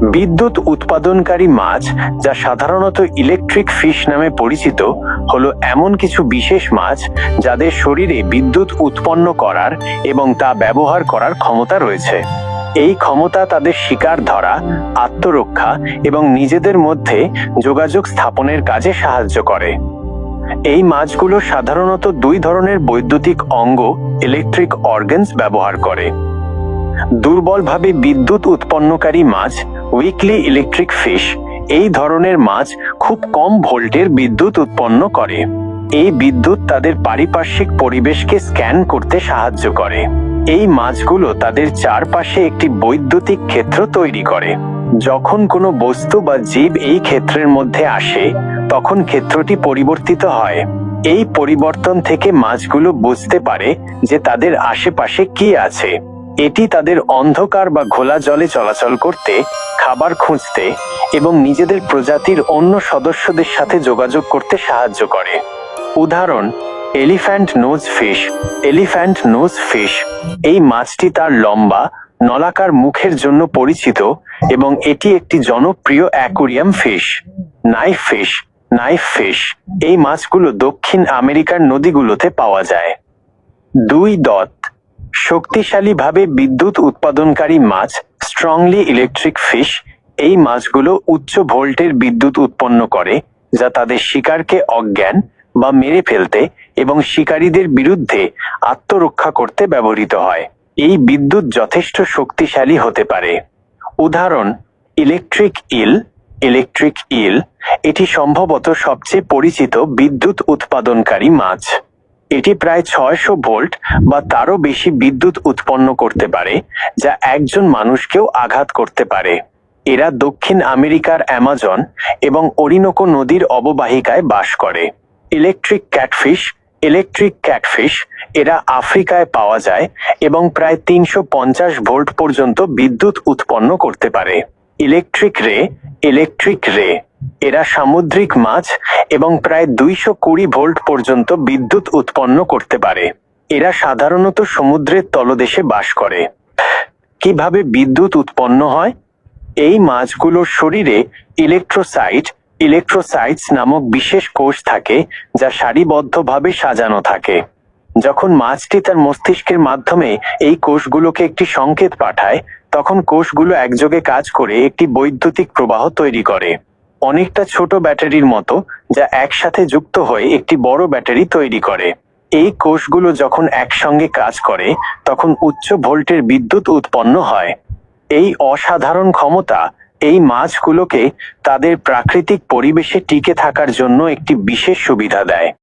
বিদ্যুৎ উৎপাদনকারী মাছ, যা সাধারণত ইলেকট্রিক ফিশ নামে পরিচিত, হলো এমন কিছু বিশেষ মাছ যাদের শরীরে বিদ্যুৎ উৎপন্ন করার এবং তা ব্যবহার করার ক্ষমতা রয়েছে। এই ক্ষমতা তাদের শিকার ধরা, আত্মরক্ষা এবং নিজেদের মধ্যে যোগাযোগ স্থাপনের কাজে সাহায্য করে। এই মাছগুলো সাধারণত দুই ধরনের বৈদ্যুতিক অঙ্গ ইলেকট্রিক অর্গানস ব্যবহার করে। দুর্বলভাবে বিদ্যুৎ উৎপন্নকারী মাছ উইকলি ইলেকট্রিক ফিশ এই ধরনের মাছ খুব কম ভোল্টের বিদ্যুৎ উৎপন্ন করে। এই বিদ্যুৎ তাদের পারিপার্শ্বিক পরিবেশকে স্ক্যান করতে সাহায্য করে। এই মাছগুলো তাদের চারপাশে একটি বৈদ্যুতিক ক্ষেত্র তৈরি করে। যখন কোনো বস্তু বা জীব এই ক্ষেত্রের মধ্যে আসে, তখন ক্ষেত্রটি পরিবর্তিত হয়। এই পরিবর্তন থেকে মাছগুলো বুঝতে পারে যে তাদের আশেপাশে কি আছে। এটি তাদের অন্ধকার বা ঘোলা জলে চলাচল করতে, খাবার খুঁজতে এবং নিজেদের প্রজাতির অন্য সদস্যদের সাথে যোগাযোগ করতে সাহায্য করে। উদাহরণ, elephant nose fish. Elephant nose fish, এই মাছটি তার লম্বা, নলাকার মুখের জন্য পরিচিত এবং এটি একটি জনপ্রিয় aquarium fish. Knife fish knife fish, এই মাছগুলো দক্ষিণ আমেরিকার নদীগুলোতে পাওয়া যায়। দুই দত শক্তিশালীভাবে বিদ্যুৎ উৎপাদনকারী মাছ স্ট্রংলি ইলেকট্রিক ফিশ এই মাছগুলো উচ্চ ভোল্টের বিদ্যুৎ উৎপন্ন করে, যা তাদের শিকারকে অজ্ঞান বা মেরে ফেলতে এবং শিকারীদের বিরুদ্ধে আত্মরক্ষা করতে ব্যবহৃত হয়। এই বিদ্যুৎ যথেষ্ট শক্তিশালী হতে পারে। উদাহরণ ইলেকট্রিক ইল ইলেকট্রিক ইল এটি সম্ভবত সবচেয়ে পরিচিত বিদ্যুৎ উৎপাদনকারী মাছ। এটি প্রায় ছয়শো ভোল্ট বা তারও বেশি বিদ্যুৎ উৎপন্ন করতে পারে, যা একজন মানুষকেও আঘাত করতে পারে। এরা দক্ষিণ আমেরিকার অ্যামাজন এবং অরিনোকো নদীর অববাহিকায় বাস করে। ইলেকট্রিক ক্যাটফিশ ইলেকট্রিক ক্যাটফিশ এরা আফ্রিকায় পাওয়া যায় এবং প্রায় তিনশো পঞ্চাশ ভোল্ট পর্যন্ত বিদ্যুৎ উৎপন্ন করতে পারে। ইলেকট্রিক রে ইলেকট্রিক রে। এরা সামুদ্রিক মাছ এবং প্রায় দুইশো কুড়ি ভোল্ট পর্যন্ত বিদ্যুৎ উৎপন্ন করতে পারে। এরা সাধারণত সমুদ্রের তলদেশে বাস করে। কীভাবে বিদ্যুৎ উৎপন্ন হয়? এই মাছগুলোর শরীরে ইলেকট্রোসাইট ইলেকট্রোসাইটস নামক বিশেষ কোষ থাকে যা সারিবদ্ধভাবে সাজানো থাকে। যখন মাছটি তার মস্তিষ্কের মাধ্যমে এই কোষগুলোকে একটি সংকেত পাঠায়, তখন কোষগুলো একযোগে কাজ করে একটি বৈদ্যুতিক প্রবাহ তৈরি করে। অনেকটা ছোট ব্যাটারির মতো, যা একসাথে যুক্ত হয়ে একটি বড় ব্যাটারি তৈরি করে। এই কোষগুলো যখন একসঙ্গে কাজ করে, তখন উচ্চ ভোল্টের বিদ্যুৎ উৎপন্ন হয়। এই অসাধারণ ক্ষমতা এই মাছগুলোকে তাদের প্রাকৃতিক পরিবেশে টিকে থাকার জন্য একটি বিশেষ সুবিধা দেয়।